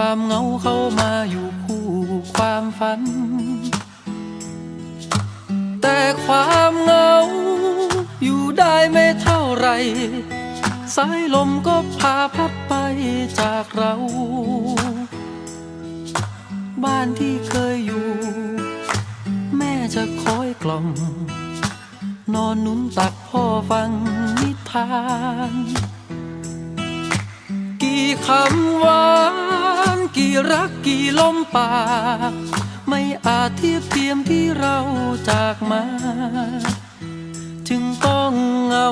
ความเหงาเข้ามาอยู่คู่ความฝัน แต่ความเหงา อยู่ได้ไม่เท่าไร สายลมก็พาพัดไปจากเรา บ้านที่เคยอยู่ แม่จะคอยกล่อม นอนนุ่นตักพ่อฟังนิทาน กี่คำหวา รักกี่ลมปาก ไม่อาจเทียบเทียมที่เราจากมาจึงต้องเหงา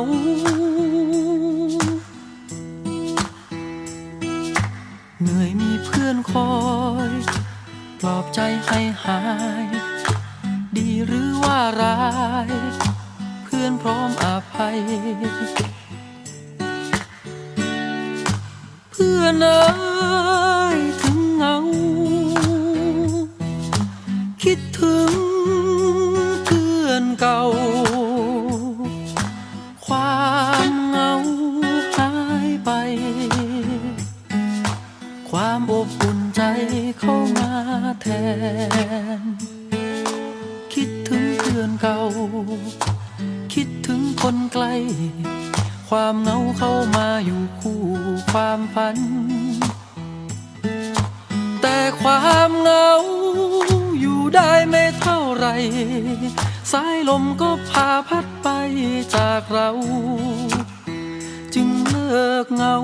เหนื่อยมีเพื่อนคอยปลอบใจให้หาย ดีหรือว่าร้าย เพื่อนพร้อมอภัย เพื่อนเอ้ ความอบอุ่นใจเข้ามาแทน คิดถึงเพื่อนเก่า คิดถึงคนไกล ความเหงาเข้ามาอยู่คู่ความฝัน แต่ความเหงาอยู่ได้ไม่เท่าไร สายลมก็พาพัดไปจากเรา จึงเลิกเหงา